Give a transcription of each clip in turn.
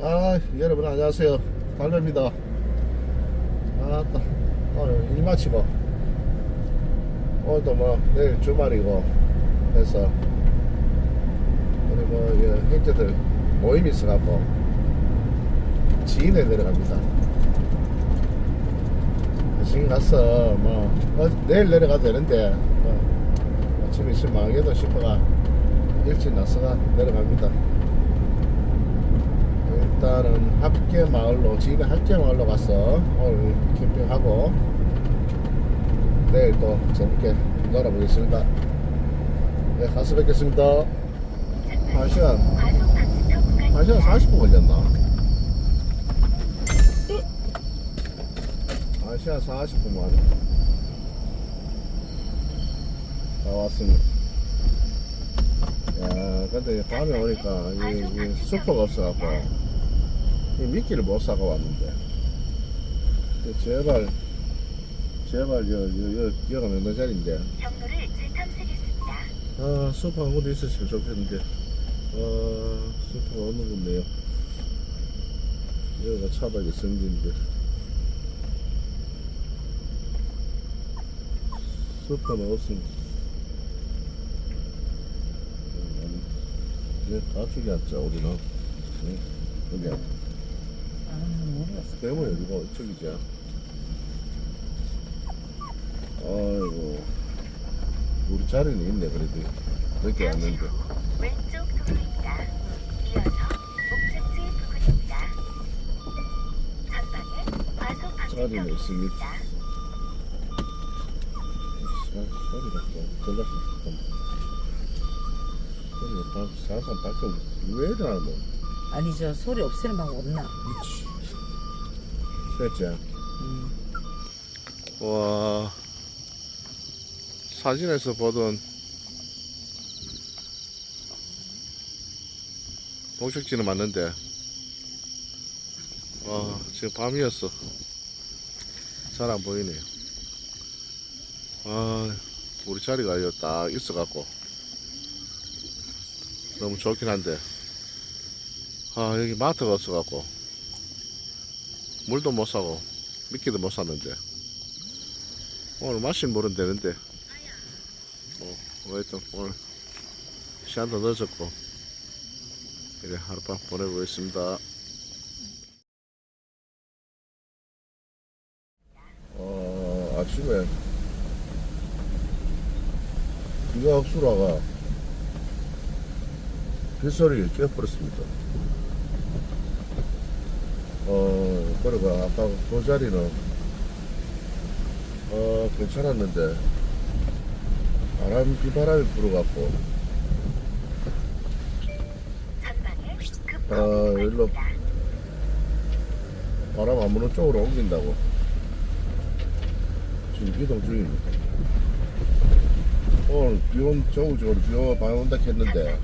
아 여러분 안녕하세요. 달래입니다. 아따 오늘 일 마치고 오늘도 뭐 내일 주말이고 해서 우리 뭐 예, 형제들 모임이 있어갖고 지인에 내려갑니다. 지금 가서 뭐 어, 내일 내려가도 되는데 뭐, 아침에 있으면 망하겠다 싶어가 일찍 나서가 내려갑니다 일단은 합계 마을로 지인의 합계 마을로 가서 오늘 캠핑하고 내일 또 재밌게 놀아보겠습니다. 네, 가서 뵙겠습니다. 한 시간, 한 시간 40분 걸렸나? 한 시간 40분 만에 다 왔습니다. 야, 근데 밤에 오니까 이, 이 슈퍼가 없어갖고 이 미끼를 못 사가 왔는데. 그 제발 제발 여, 여, 여, 여가 몇몇 자리인데. 경로를 재탐색했습니다. 아 슈퍼 한 군데 있었으면 좋겠는데. 아 슈퍼가 어느 군데요? 여기가 차박이 성진인데. 슈퍼는 없습니다 왜 가축이 앉자 우리는 응? 여기 아, 대문 여기가 이쪽이지 아이고 우리 자리는 있네 그래도 늦게 왔는데 왼쪽 도로입니다. 이어서 목적지 부근입니다. 전방에 과속 자리는 있습니다. 시간 좀 들렸으면 좋겠다 소리가 다 살살 밝혀 왜 이러나 뭐 아니 저 소리 없애는 방법 없나? 됐지? 음. 와. 사진에서 보던 동식지는 맞는데. 와 지금 밤이었어. 잘 안 보이네요 아 우리 자리가 여기 딱 있어 갖고. 너무 좋긴 한데. 아 여기 마트가 없어 갖고 물도 못 사고 미끼도 못 샀는데. 오늘 마신 물은 되는데. 뭐 하여튼 오늘 시간도 늦었고 이래 하룻밤 보내고 있습니다. 어, 아침에 비가 흡수라가 빗소리를 쬐버렸습니다 어, 그러가 아까 그 자리는 어, 괜찮았는데 바람 비바람이 불어갖고 아, 일로. 바람 안 부는 쪽으로 옮긴다고 지금 이동 중입니다 오늘 비온 저쪽으로 비가 많이 온다 했는데.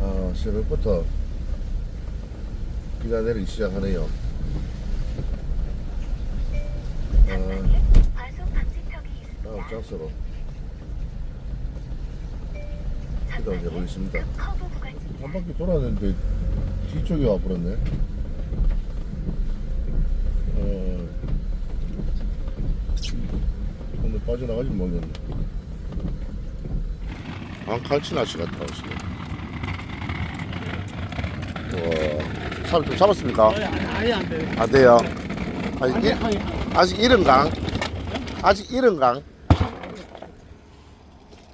아 새벽부터 비가 내리기 시작하네요 다음 있습니다. 장소로 이동해 보겠습니다. 한 바퀴 돌았는데 뒤쪽에 와버렸네. 어, 오늘 빠져나가지 모르겠네. 아, 칼치 나시 같다, 오시네. 와, 사람 좀 잡았습니까? 아니 안 돼요. 안 돼요. 아직, 일, 아직 이른 강? 아직 이른 강?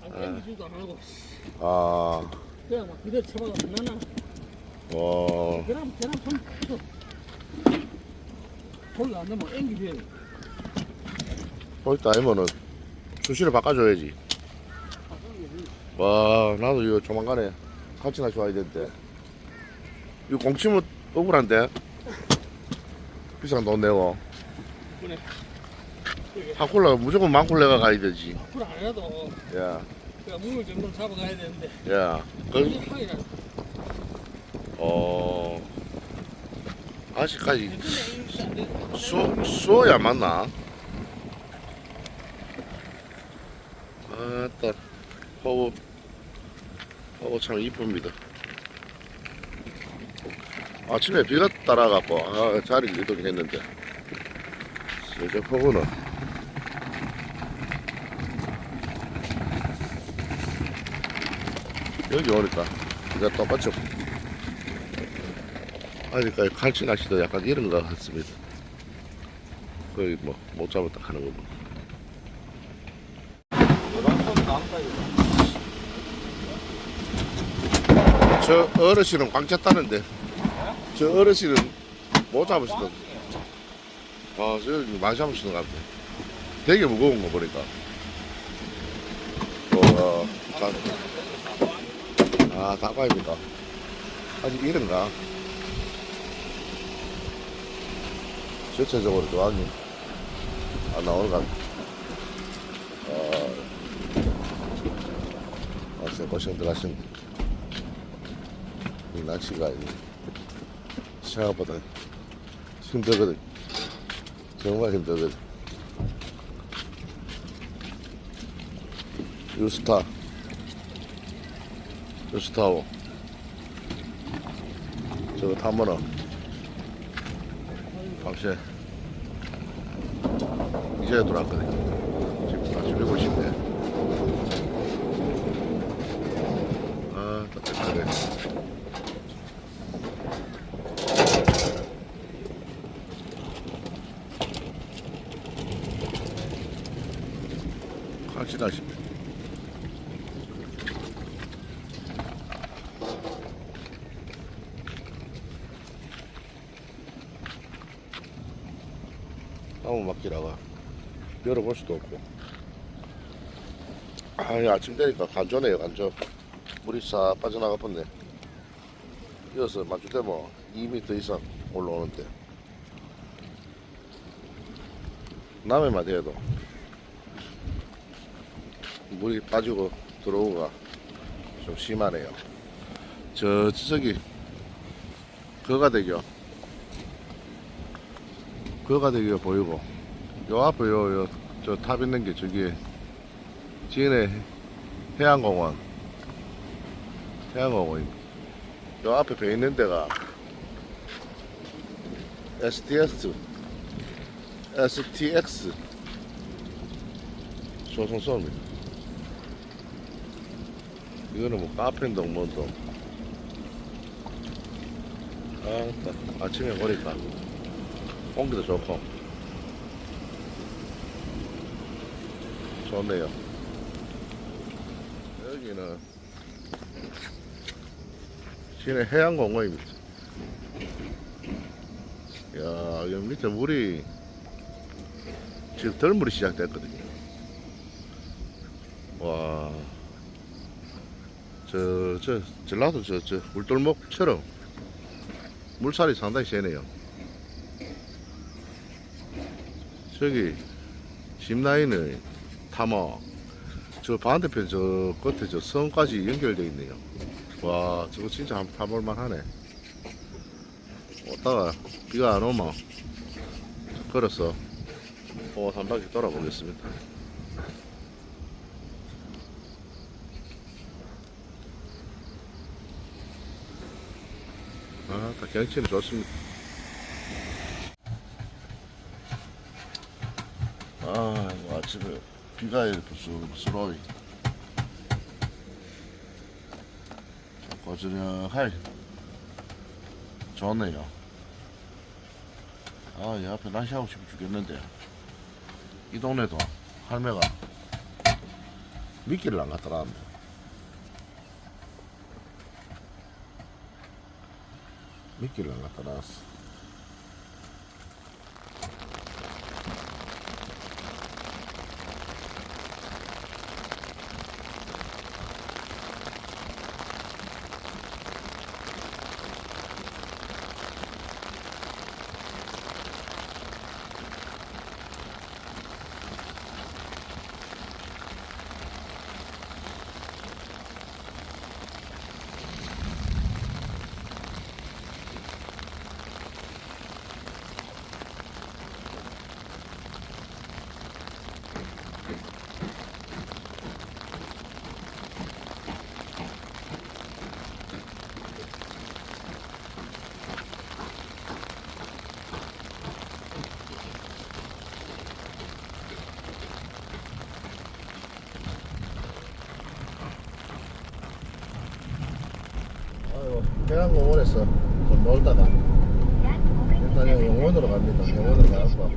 아니 땡기지도 안 하고 아, 그냥 막 그대로 쳐봐도 안 나나. 와, 그냥 손 돌안. 거기다 아니면은 수시를 바꿔줘야지. 와, 나도 이거 조만간에 같이나 좋아야 되는데. 이거 공치면 억울한데? 비싼 돈 내고. 그래. 한 콜라 무조건 만 콜라가 가야 되지. 앞으로 안 해도 야, 그냥 물을 정도 잡아가야 되는데 야. 그. 어, 아직까지 돼. 수, 수어야 맞나? 아따, 허브, 허브 참 이쁩니다. 아침에 비가 따라갖고 아, 자리를 이동했는데. 폭우는 여기 오니까 비가 똑같죠. 아직까지 칼치 낚시도 약간 이런 것 같습니다. 거의 뭐 못 잡았다 하는 거고 저 어르신은 꽝 찼다는데 저 어르신은 못 잡으시던 아, 저 많이 잡으시는 것 같아 되게 무거운 거 보니까. 어, 어, 다, 아, 다과입니다. 아직 이른가? 전체적으로 조항이 안 나오는 것 같아. 어, 아, 쎄 고생 들어가신 이 낚시가 이 생각보다 힘들거든. 정말 힘들거든. 유스타. 유스타오. 저거 타면은 밤새 이제 들어왔거든. 지금 아침 7시인데. 아, 따뜻하네. 확실하시 아무 맡기다가 열어볼 수도 없고. 아 아침 되니까 간조네요 간조. 물이 싹 빠져나가 버네. 이어서 뭐 2m 이상 올라오는데. 남해만 돼도 물이 빠지고 들어오가 좀 심하네요. 저 저기 거가대교 거가대교 보이고 요 앞에 요저 탑 있는 게 저기 지인의 해양공원. 해양공원 요 앞에 배 있는 데가 STS STX 조선소입니다. 이거는 뭐 카페인동 뭐도 아, 아침에 보니까 공기도 좋고. 좋네요. 여기는 시내 해양공원입니다. 야 여기 밑에 물이 지금 덜물이 시작됐거든요. 와. 저, 저, 전라도 저, 저, 물돌목처럼 물살이 상당히 세네요. 저기, 심라인의 타막, 저 반대편 저 끝에 저 섬까지 연결되어 있네요. 와, 저거 진짜 한번 타볼만 하네. 오다가 비가 안 오면 걸어서 어, 한 바퀴 돌아보겠습니다. 아, 다 경치는 좋습니다. 아, 이거 아침에 비가 이렇게 쑥스러워. 고즈넉하게 좋네요. 아, 이 앞에 낚시하고 싶어 죽겠는데. 이 동네도 할매가 미끼를 안 갖다 놨네. 미끼를 안 갖다 놨어. 해양공원에서 좀 놀다가 약 500m 일단은 영원으로 갑니다. 영원으로 가고.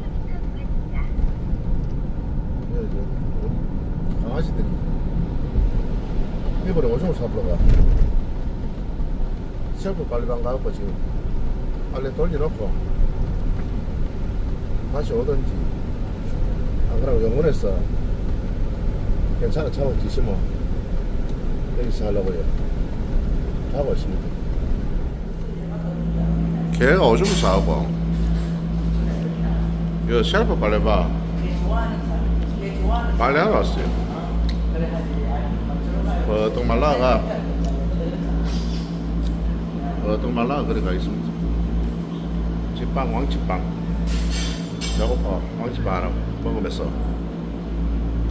여기 이제 우리 강아지들이 일본에 오줌을 사보러 가. 셀프 빨리방 가고 지금 빨리 돌려놓고 다시 오든지 안 그러면 영원에서 괜찮은 차고 지시면 여기서 하려고요. 하고 있습니다. 걔가 오줌을 싸고 이거 셀프 빨래방 빨래하러 왔어요. 버떡 말라가 버떡 말라가 그래 가 있습니다. 집빵 왕집빵 배고파 왕집빵 하나 먹으면서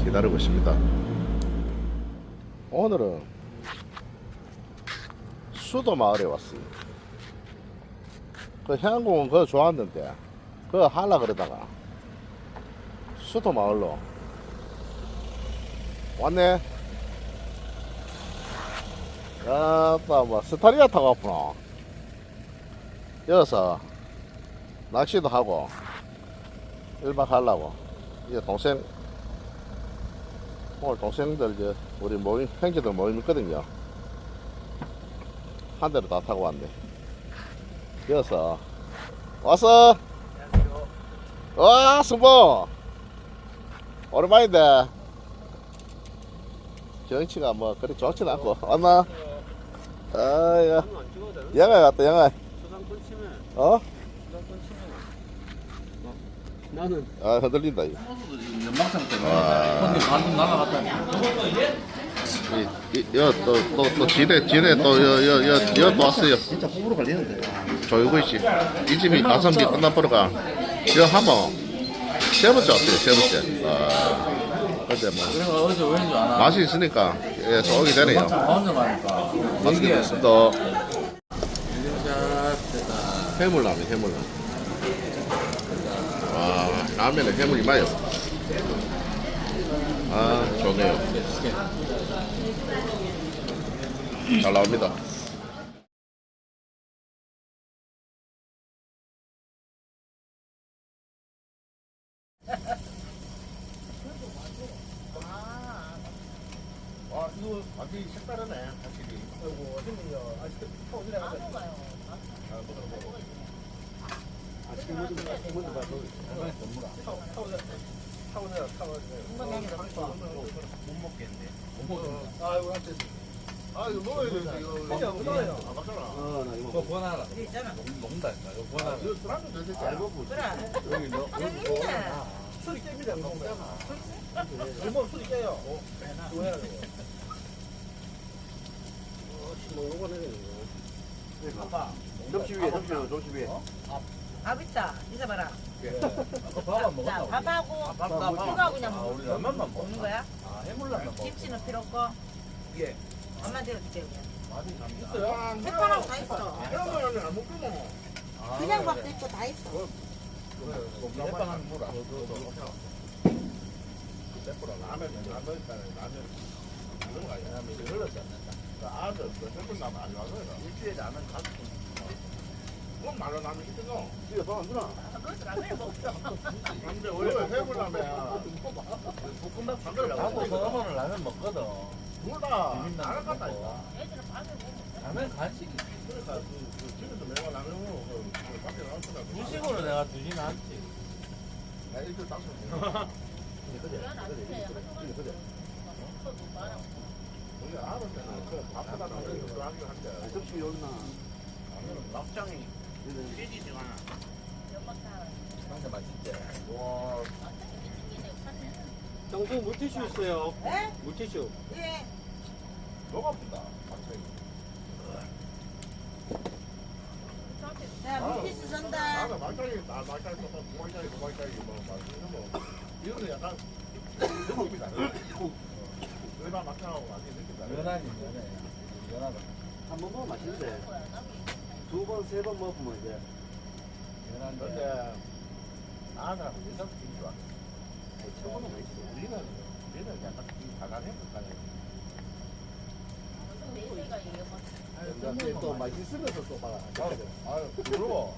기다리고 있습니다. 오늘은 수도 마을에 왔어요. 그 해안공원 그거 좋았는데 그거 하려 그러다가 수도 마을로 왔네. 아따 뭐 스타리아 타고 왔구나. 여기서 낚시도 하고 1박 하려고 이제 동생 오늘 동생들 이제 우리 모임 형제들 모임 있거든요. 한 대로 다 타고 왔네. 여기서. 왔어. 와 승보 오랜만인데. 경치가 뭐 그리 좋진 않고. 왔나? 아야 영화 갔다 영화. 어? 나는. 아 흔들린다 이거. 연막상 때문에 반동 날아갔다니 이또또또 지뢰 지뢰 또여여여또 왔어요. 진짜 호불호 갈리는데 조이고 있지 이 집이 가성비 끝나버려가 이거 한번 세 번째 왔어요 세 번째. 아 근데 뭐 그래서 어제 왠줄 아나 맛이 있으니까 예, 되네요. 연막상 가운데 가니까. 맛있게 또 해물라면 해물라면. 와 라면에 해물이 많아요 아 좋네요. 잘 나옵니다 이거 완전히 색다르네 확실히. 아이고 어쩌면요. 아직도 타고 지나가자 아 이거 먹어야 되는데 이거 못 알아요 안 맞잖아. 어 나 이거 그거 구하나라 먹는다니까 이거 구하나라. 이거 술한잔 드실 때 알고 여기 너 술이 깹니다 일본 술이 깨요. 이거 해야 돼요 뭐 요거는 접시 위에 접시 위에 접시 위에. 밥 있다. 있어봐라. 아까 밥안 자, 먹었나 밥하고 밥다 이거 그냥 아 먹- 우리 라면만 먹는 먹었나 거야? 아 해물라면 먹었어. 김치는 필요 없고. 예. 엄마 데려줄게 그냥. 맛이 납니다. 새파라고 다 있어. 이러면 안 먹겠노 그냥 밥도 있고 다 있어. 한 물아 대포라 라면 안 넣었다네 라면 이런 거 아니야 라면 그 아들 그 대포 라면 안 좋아하거든 일주일에 라면 가득 그건 말로 라면 있겠노? 이거 밥안 주나. 그것도 라면 먹어. 근데 원래 해물 라면 볶음밥 한 그릇 나도 저거는 라면 먹거든. 안 먹고. 갔다니까 애들은 밥을 먹어. 라면 간식이 그러니까 그, 그 집에서 내가 라면 먹고 그, 그 밖에 나왔구나 주식으로 내가 주진 않지. 나 일주일 땄어. 우리 아들 때는 그 밥보다 라면 더 하긴 한데 접시 여기 나 막장이 깨지지 않아 근데 맛있지 와 정수 물티슈 있어요 네? 물티슈 예. 너무 아프다 막장이 자, 물티슈 선다. 나는 막장이 나 막장이 또 고막장이 고막장이 뭐 맛있는 거 이거는 약간 느낌이 다르네 일반 완전히 느낌 다르네 연하니 연해 연하다 한 번 먹으면 맛있는데 두 번, 세 번 먹으면 이제 연한데 근데 아들하고 여자도 되게 좋아 아니, 처음은 맛있어. 우리는 우리는 약간 좀 달달해 볼까요? 또 맛있으면서 또 봐라. 아유 부러워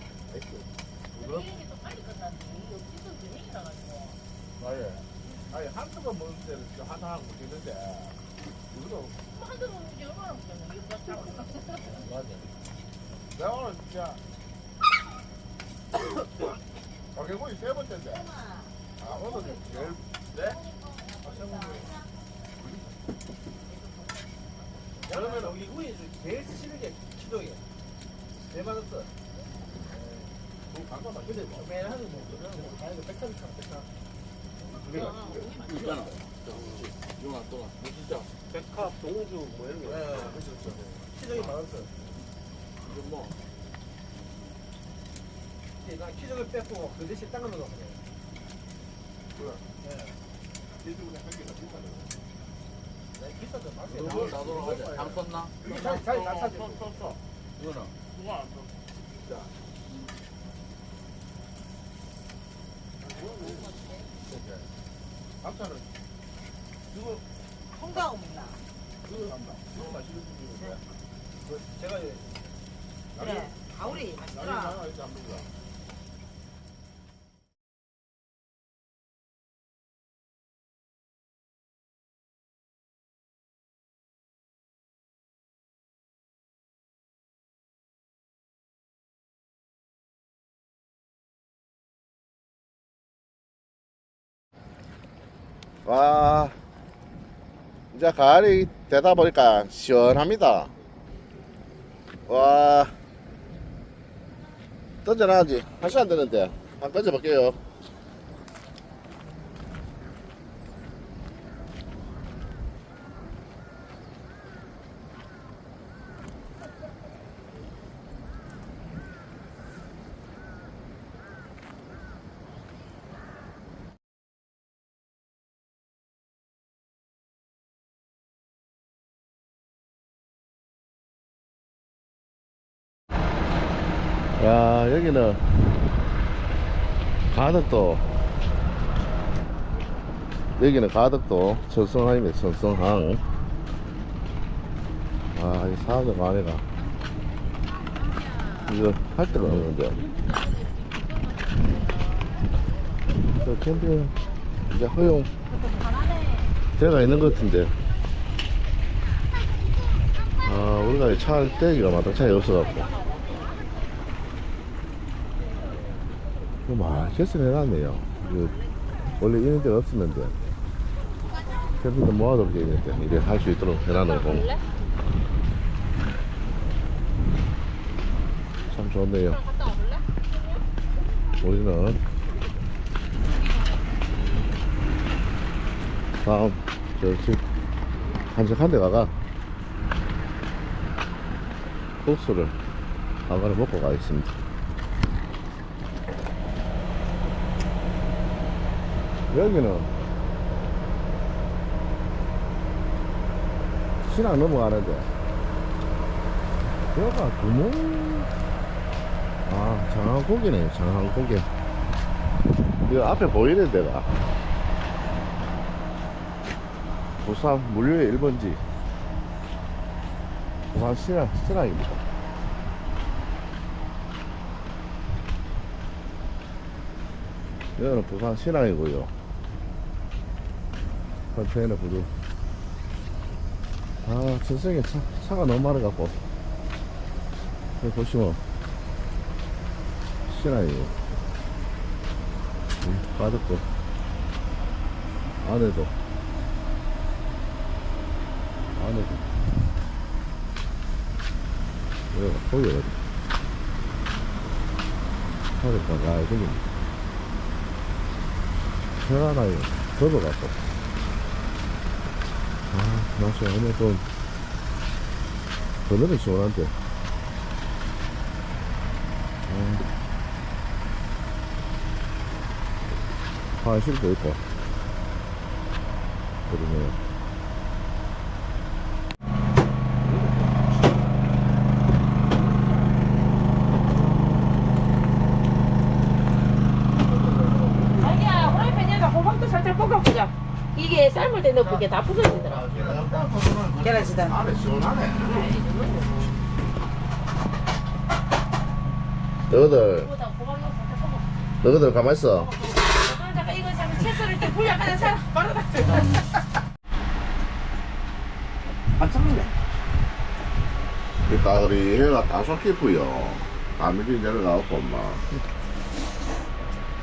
아예 아 니 한두번 먹을 때는 진짜 하나 하고 먹겠는데 우리도 맞아 내가 오늘 진짜 가게고기 세 번째인데 아 오늘 제일 네? 그러면 여기 우리 제일 싫은 게 기동이야. 내 맞았어. 뭐 간거 맞지? 근데 조매하는 뭐 그런 뭐 다른 거 백탄 있잖아 백탄. 있잖아 용아 또가 진짜 백합, 동주 뭐 이런 예, 거. 그렇죠 그렇죠. 기동이 많았어. 이건 뭐나 기둥을 뺐고 그 대신 땅을 넣어 그래. 그래. 예. 일주일에 한 개가 비싸네 내 비싸도 맛이 하자 장 컸나? 이게 잘, 잘, 잘 사지. 컸어 이거는 그거 안 컸어 자 이거 통닭 없나? 그거 한다 이거 맛있는 집이거든 그 제가 이제 그래. 가오리 나중에 맛있더라. 나가 이제 안 먹어 와, 이제 가을이 되다 보니까 시원합니다. 와, 던져놔야지. 한 시간 되는데. 한 던져볼게요. 가덕도. 여기는 가덕도 천성항이네, 천성항. 아, 이 사업자 안에가. 이거 할 데가 없는데. 저 캠핑 이제 허용 들어가 있는 것 같은데. 아, 우리가 차 떼기가 마땅차이 없어갖고. 개설 해놨네요. 원래 이런 데가 없었는데. 캠핑도 모아놓은 게 있는데, 이래 할 수 있도록 해놔놓고. 참 좋네요. 우리는 다음, 저 집, 한적한 데 가가 국수를 한 그릇 먹고 가겠습니다. 여기는 신앙 넘어가는데 여기가 구멍? 아 장항고기네 장항고기. 이거 앞에 보이는 데가 부산 물류의 1번지. 부산 신앙, 신앙입니다. 여기는 부산 신앙이고요 컨테이너 부두 아 천성에 차, 차가 너무 많아갖고. 여기 보시면 음, 가득도. 안에도. 안에도. 여기가 보여요 하니까 야 여기 편안하게 걷어갖고 아 날씨 오늘 좀 그늘은 시원한데. 아, 화장실도 있고. 그러네요. 이게 삶을 때 넣으면 이게 다 부서지더라. 계란치단. 안에 시원하네. 너희들. 너희들 가만 있어. 잠깐 이거 참 채소를 때 불약하는 사람 바로 다안 썩는데. 이 따그리 해가 다소 깊어요. 가물이 내려가고 엄마.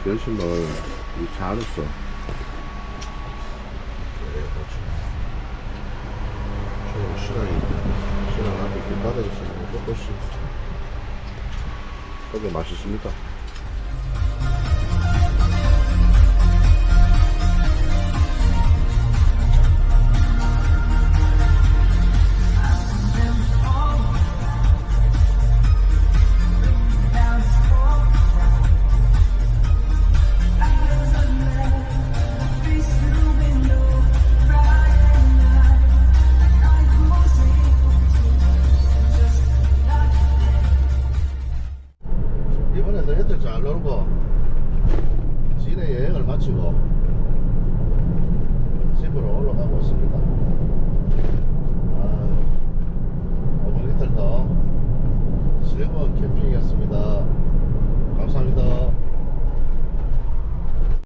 결심을 이 잘했어. 그래, 그렇지. 지금 시간이 길바닥에 있으면 조금씩 되게 맛있습니다.